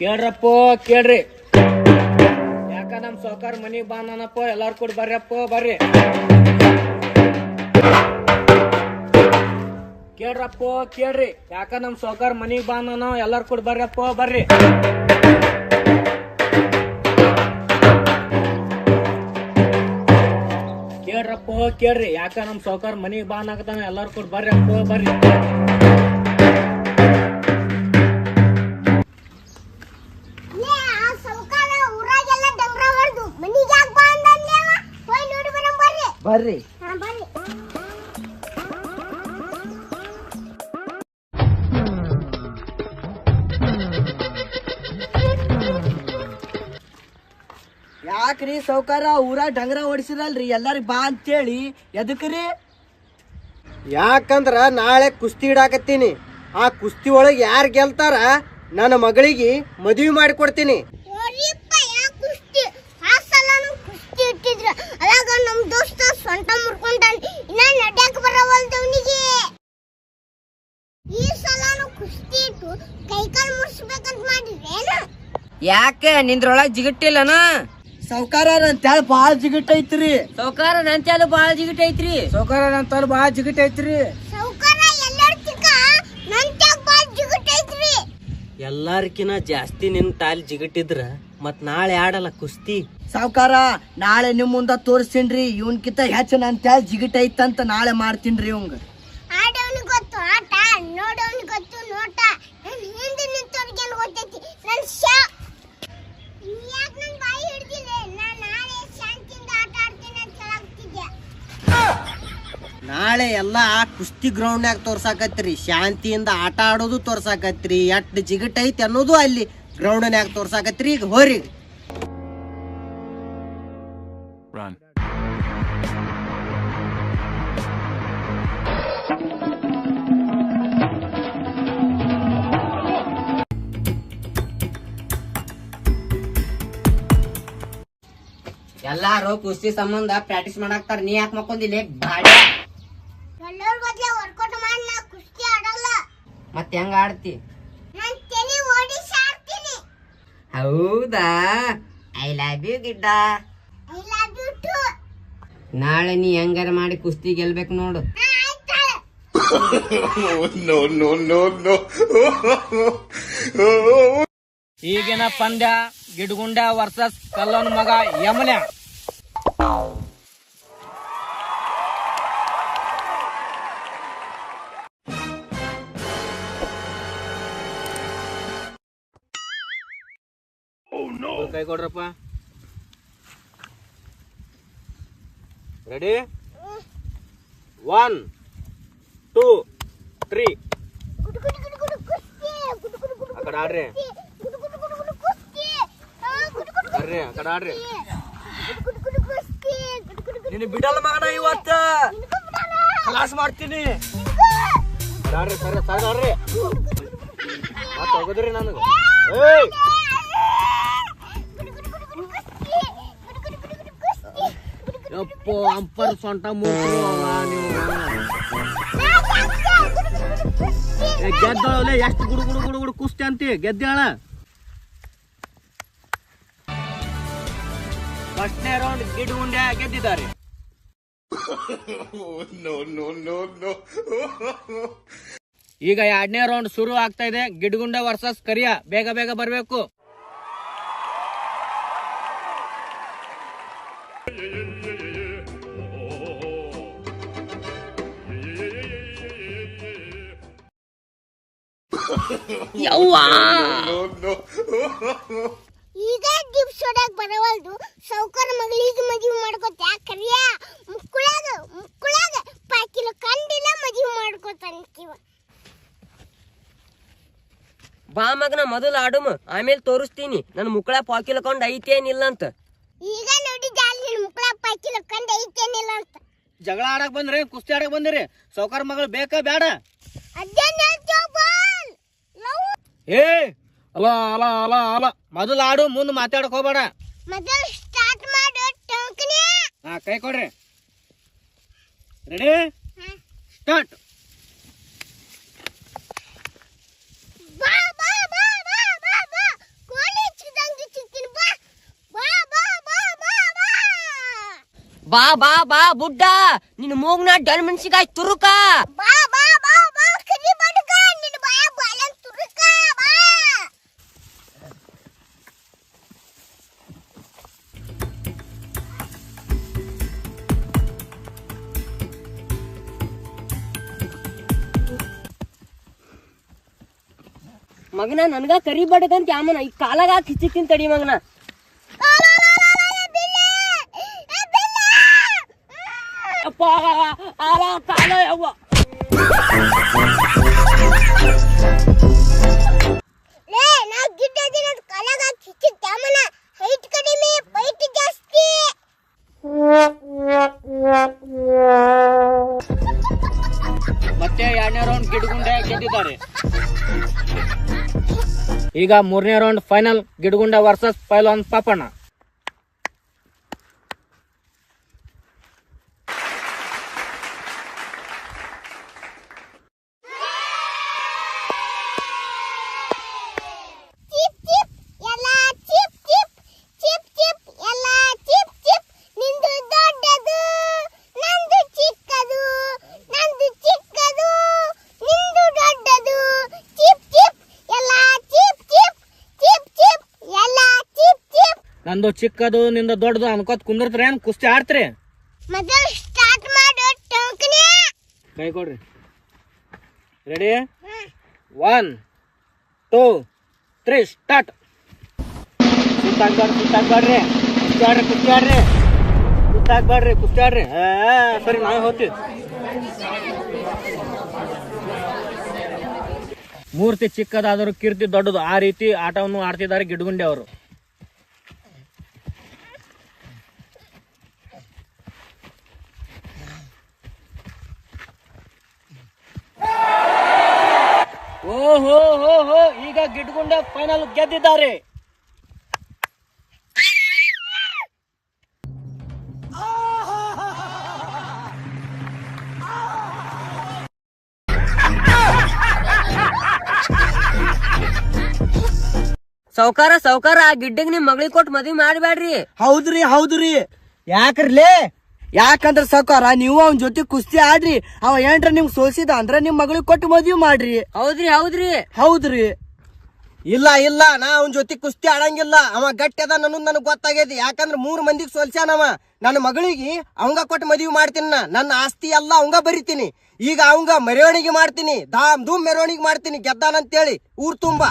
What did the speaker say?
ಕೇಳ್ರಪ್ಪ, ಕೇಳ್ರಿ. ಯಾಕ ನಮ್ ಸೌಕಾರ ಮನಿ ಬಾನಪ್ಪ ಎಲ್ಲಾರು ಕೂಡ ಬರ್ರಪ್ಪ, ಬರ್ರಿ. ಕೇಳ್ರಪ್ಪ, ಕೇಳ್ರಿ. ಯಾಕ ನಮ್ ಸೌಕಾರ ಮನಿ ಬಾನ ಎಲ್ಲಾರು ಕೂಡ ಬರ್ರಪ್ಪ, ಬರ್ರಿ. ಕೇಳ್ರಪ್ಪ, ಕೇಳ್ರಿ. ಯಾಕ ನಮ್ ಸೌಕಾರ ಮನಿಗ್ ಬಾನ್ ಅನ್ನಕತ್ತಾನ ಎಲ್ಲಾರು ಕೂಡ ಬರ್ರಪ್ಪ, ಬರ್ರಿ. ಬರ್ರಿ. ಯಾಕ್ರಿ ಸೌಕಾರ? ಊರಾಗ ಡಂಗ್ರ ಓಡಿಸಿರಲ್ರಿ. ಎಲ್ಲಾರಿಗ್ ಬಾ ಅಂತೇಳಿ. ಎದಕ್ರಿ? ಯಾಕಂದ್ರ ನಾಳೆ ಕುಸ್ತಿ ಇಡಾಕತ್ತೀನಿ. ಆ ಕುಸ್ತಿ ಒಳಗೆ ಯಾರು ಗೆಲ್ತಾರ? ನನ್ನ ಮಗಳಿಗೆ ಮದುವೆ ಮಾಡಿಕೊಡ್ತೀನಿ ಓರಿಪ್ಪ, ಯಾಕ್ ಕುಸ್ತಿ? ಆ ಸಲನೂ ಕುಸ್ತಿ ಇಟ್ಟಿದ್ರ ಅದಾಗ ನಮ್ ದೋಸ್ತ ಸೊಂಟ ಮುರ್ಕೊಂಡಾನ್. ಇನ್ನ ನಡ್ಯಾಕ ಬರವಲ್ದು ಅವ್ನಿಗೆ. ಈ ಸಲ ಕುಸ್ತಿ ಇಟ್ಟು ಕೈಕಾಲ್ ಮುರ್ಸ್ಬೇಕಂತ ಮಾಡಿದ್ರೇನು? ಯಾಕೆ? ನಿಂದ್ರೊಳಗ್ ಜಿಗಟ್ಟಿಲ್ಲನ? ಸೌಕಾರ ನನ್ ತ್ಯಾಳ ಬಾಳ ಜಿಗಿಟ್ ಐತ್ರಿ ಸೌಕಾರ ನನ್ ಚಾಲು ಬಾಳ ಜಿಗಟ್ ಐತ್ರಿ ಸೌಕಾರ ನನ್ ತಲೆ ಬಾಳ ಜಿಗಿಟ್ ಐತ್ರಿ ಸೌಕಾರ ಎಲ್ಲರ್ತಿಕ ನನ್ ತ್ಯಾಗ ಜಿಗಿಟ್ ಐತ್ರಿ ಎಲ್ಲಾರ್ಕಿನ ಜಾಸ್ತಿ ನಿನ್ ತಾಲ್ ಜಿಗಟ್ಟಿದ್ರ ಮತ್ ನಾಳೆ ಆಡಲ್ಲ ಕುಸ್ತಿ. ಸಾವುಕಾರ ನಾಳೆ ನಿಮ್ ಮುಂದ ತೋರಿಸ್ತೀನ್ರಿ ಇವನ್ಕಿಂತ ಹೆಚ್ಚು ನನ್ ತ್ಯಾಲ್ ಜಿಗಿಟ್ ಐತಂತ ನಾಳೆ ಮಾಡ್ತೀನ್ರಿ ಇವಂಗ. ಆಡೋನಿಗೆ ಗೊತ್ತು ಆಟ ನೋಡೋನಿಗೆ ಗೊತ್ತು ನೋಟ. ನನ್ ಹಿಂದೆ ನಿಂತವ್ರಿಗೇನು ಗೊತ್ತೈತಿ? ನನ್ ಶಾ ಯಾಕೆ ನನ್ ಬಾಯಿ ಹಿಡ್ದಿಲ್ಲ? ನಾನ್ ನಾಳೆ ಶಾಂತಿಯಿಂದ ಆಟ ಆಡ್ತೀನಿ ಅಂತ ಹೇಳಾಗ್ತಿದ್ದೆ ನಾಳೆ ಎಲ್ಲಾ ಕುಸ್ತಿ ಗ್ರೌಂಡ್ನ್ಯಾಗ ತೋರ್ಸಾಕತ್ರಿ. ಶಾಂತಿಯಿಂದ ಆಟ ಆಡೋದು ತೋರ್ಸಾಕತ್ರಿ. ಎಟ್ ಜಿಗಟ್ ಐತಿ ಅನ್ನೋದು ಅಲ್ಲಿ ಗ್ರೌಂಡ್ನ್ಯಾಗ ತೋರ್ಸಾಕತ್ರಿ ಈಗ ಹೋರಿ. ಎಲ್ಲಾರು ಕುಸ್ತಿ ಸಂಬಂಧ ಪ್ರಾಕ್ಟೀಸ್ ಮಾಡಾಕ್ತಾರ. ನೀ ಯಾಕೆ ಮಕ್ಕೊಂದಿಲ್ಲ ಬಾಡಿ ಎಲ್ಲರ ಬದ್ಲೆ ವರ್ಕೌಟ್ ಮಾಡಿ ನಾ ಕುಸ್ತಿ ಆಡಲ್ಲ. ಮತ್ತೆ ಹೆಂಗ ಆಡ್ತಿ ನಾನ್ ತಲೆ ಓಡಿಸಿ ಆಡ್ತೀನಿ ಹೌದಾ? ಐ ಲವ್ ಯು ಗಿಡ್ಡ. ಐ ಲವ್ ಯು ಟು ನಾಳೆ ನೀ ಹೆಂಗಾರ ಮಾಡಿ ಕುಸ್ತಿ ಗೆಲ್ಬೇಕು ನೋಡು. ಈಗಿನ ಪಂದ್ಯ ಗಿಡ್ಗುಂಡ ವರ್ಸಸ್ ಕಲ್ಲನ್ ಮಗ ಯಮನ. ಕೈ ಕೊಡ್ರಪ್ಪ. ರೆಡಿ ಒನ್ ಟೂ ತ್ರೀ ಗುಡು ಗುಡು ಗುಡು ಗುಡು ಕುಸ್ತಿ ಗುಡು ಗುಡು ಗುಡು ಆ ಕಡೆ ಆಡ್ರಿ. ಬರ್ರಿ ಆ ಕಡೆ ಆಡ್ರಿ. ನಿನ್ನ ಬಿಡಲ್ಲ ಮಗನ ಇವತ್ತ. ಕ್ಲಾಸ್ ಮಾಡ್ತೀನಿ. ಆಡ್ರಿ, ಸರಿ ಸರಿ, ಆಡ್ರಿ. ಮತ್ತ ಹೋಗೋದ್ರಿ ನನಗೆ. ಏಯ್! ಗುಡು ಅಂಪರ್ ಸೊಂಟ ಮೂರು ನೀವು ಗೆದ್ದಳಲೆ ಎಷ್ಟು ಗುಡು ಗುಡು ಗುಡು ಗುಡು ಕುಸ್ತಿ ಅಂತಿ? ಗೆದ್ದಾಳ ಫಸ್ಟ್ನೇ ರೌಂಡ್ ಗಿಡ ಉಂಡೆ ಗೆದ್ದಿದ್ದಾರೆ. ಈಗ ಎರಡನೇ ರೌಂಡ್ ಶುರು ಆಗ್ತಾ ಇದೆ. ಗಿಡ್ಗುಂಡ ವರ್ಸಸ್ ಕರಿಯ. ಬೇಗ ಬೇಗ ಬರ್ಬೇಕು. ಈಗ ಗಿಫ್ಟ್ ಹೊಡ್ಯಾಕ್ ಬರವಲ್ದು. ಸೌಕರ್ ಮಗಳಿಗೆ ಮದುವೆ ಮಾಡ್ಕೊತ ಕರಿಯ? ಮುಕ್ಕುಳಾಗ ಮುಕ್ಕುಳಾಗ ಪಾಕಿಲು ಕಂಡಿಲ್ಲ ಮದುವೆ ಮಾಡ್ಕೊತಾನಿವ ಬಾ ಮಗನ ಮೊದಲು ಆಡುಮ. ಆಮೇಲೆ ತೋರಿಸ್ತೀನಿ. ನನ್ ಮುಕ್ಕಳ ಪಾಕಿಲ್ಕೊಂಡ್ ಐತೇನಿಲ್ಲ ಅಂತ ಈಗ ನೋಡಿದ್ದೆ ಅಲ್ಲಿ ಮುಕ್ಕಳ ಪಾಕಿಲು ಕಂಡ ಐತೇನಿಲ್ಲ ಅಂತ ಜಗಳ ಆಡಕ್ ಬಂದ್ರಿ ಕುಸ್ತಿ ಆಡಕ್ ಬಂದ್ರಿ. ಸೌಕರ್ ಮಗಳು ಬೇಕಾ ಬೇಡ ಅದೇನ್ ಹೇಳ್ತೀವ ಬಾಲ್ ಲವ್ ಏ ಅಲ ಅಲ ಅಲ ಅಲ. ಮೊದಲು ಆಡು ಮುಂದೆ ಮಾತಾಡ್ಕೋಬೇಡ ಸ್ಟಾರ್ಟ್ ಹಾ ಕೈ ಕೊಡ್ರಿ. ರೆಡಿ ಸ್ಟಾರ್ಟ್ ಬಾ ಬಾ ಬಾ ಬುಡ್ಡ. ನಿನ್ನ ಮೂಗ್ನ ಡನ್ ಮೆಣಸಿಗಾಯಿ ತುರುಕ. ಬಾ ಮಗನ ನನ್ಗ ಕರಿ ಬಡಕಂತ ಯಾಮನ ಈ ಕಾಲಾಗ ಕಿಚ್ಚಿಕ್ಕಿನ್ ತಡಿ ಮಗನ. ಅಪ್ಪ ಆಲ ಕಾಲ ಯವ್ವ. ಮತ್ತೆ ಎರಡನೇ ರೌಂಡ್ ಗಿಡಗುಂಡೆ ಗೆದ್ದಿದ್ದಾರೆ ಈಗ ಮೂರನೇ ರೌಂಡ್ ಫೈನಲ್ ಗಿಡಗುಂಡ ವರ್ಸಸ್ ಪೈಲಾನ್ ಪಾಪಣ್ಣ ಚಿಪ್ ಚಿಪ್ ಎಲ್ಲ ಚಿಪ್ ಚಿಪ್ ಚಿಪ್ ಚಿಪ್ ಎಲ್ಲ ಚಿಪ್ ಚಿಪ್ ನಿಂದು ದೊಡ್ಡದು ನಂದು ಚಿಕ್ಕದು ನಂದು ಚಿಕ್ಕದು ನಿಂದು ದೊಡ್ಡದು ಚಿಪ್ ಚಿಪ್ ಎಲ್ಲ ಚಿಪ್ ಚಿಪ್ ಚಿಪ್ ಚಿಪ್ ಎಲ್ಲ ಚಿಪ್ ಚಿಪ್ ನಂದು ಚಿಕ್ಕದು ನಿಂದ ದೊಡ್ಡದು ಅನ್ಕೋತ್ ಕುಂದಿರ್ತೀರ ಏನ್ ಕುಸ್ತಿ ಆಡ್ತ್ರಿ? ಮೊದಲು ಸ್ಟಾರ್ಟ್ ಮಾಡು ಟೋಕನೆ. ಕೈ ಕೊಡ್ರಿ. Ready one two three start ಸುತ್ತಾಕ್ಬಾರ್ರಿ ಸುತ್ತಾಕ್ಬಾಡ್ರಿ ಕುಸ್ತಿ ಆಡ್ರಿ ಕುಸ್ತಿ ಆಡ್ರಿ. ಸುತ್ತಾಕ್ಬಾಡ್ರಿ ಕುಸ್ತಿ ಆಡ್ರಿ. ಸರಿ ನಾವೇ ಹೋಗ್ತೀವಿ. ಮೂರ್ತಿ ಚಿಕ್ಕದಾದರೂ ಕೀರ್ತಿ ದೊಡ್ಡದು. ಆ ರೀತಿ ಆಟವನ್ನು ಆಡ್ತಿದ್ದಾರೆ ಗಿಡಗುಂಡಿ ಅವರು. ಓಹೋ ಹೋ ಹೋ ಈಗ ಗಿಡ್ಗುಂಡ ಫೈನಲ್ ಗೆದ್ದಿದ್ದಾರೆ. ಸೌಕಾರ ಸೌಕಾರ ಆ ಗಿಡ್ಡಗ್ ನಿಮ್ ಮಗಳಿಗೆ ಕೊಟ್ಟು ಮದ್ವಿ ಮಾಡ್ಬೇಡ್ರಿ ಹೌದ್ರಿ ಹೌದ್ರಿ. ಯಾಕ್ರಲೇ? ಯಾಕಂದ್ರ ಸಾಕಾರ ನೀವು ಅವನ ಜೊತೆ ಕುಸ್ತಿ ಆಡ್ರಿ ಅವ ಏನ್ರ ನಿಮ್ಗೆ ಸೋಲ್ಸಿದ ಅಂದ್ರ ನಿಮ್ ಮಗಳಿಗೆ ಕೊಟ್ಟು ಮದ್ವಿ ಮಾಡ್ರಿ. ಹೌದ್ರಿ ಹೌದ್ರಿ. ಹೌದ್ರಿ. ಇಲ್ಲ ಇಲ್ಲ ನಾ ಅವನ ಜೊತೆ ಕುಸ್ತಿ ಆಡಂಗಿಲ್ಲ. ಅವ ಗಟ್ಟಿ ಅದ ನನ್ನದು ನನಗ್ ಗೊತ್ತಾಗೈತಿ ಯಾಕಂದ್ರ ಮೂರ್ ಮಂದಿಗ್ ಸೋಲ್ಸ್ಯಾನವ ನನ್ನ ಮಗಳಿಗೆ ಅವಂಗ ಕೊಟ್ಟು ಮದ್ವಿ ಮಾಡ್ತೀನಿ ನಾ. ನನ್ನ ಆಸ್ತಿ ಎಲ್ಲ ಅವಂಗ ಬರಿತೀನಿ. ಈಗ ಅವಂಗ ಮೆರವಣಿಗೆ ಮಾಡ್ತೀನಿ. ಧಾಮ್ ಧೂಮ್ ಮೆರವಣಿಗೆ ಮಾಡ್ತೀನಿ. ಗೆದ್ದಾನಂತೇಳಿ ಊರ್ ತುಂಬಾ.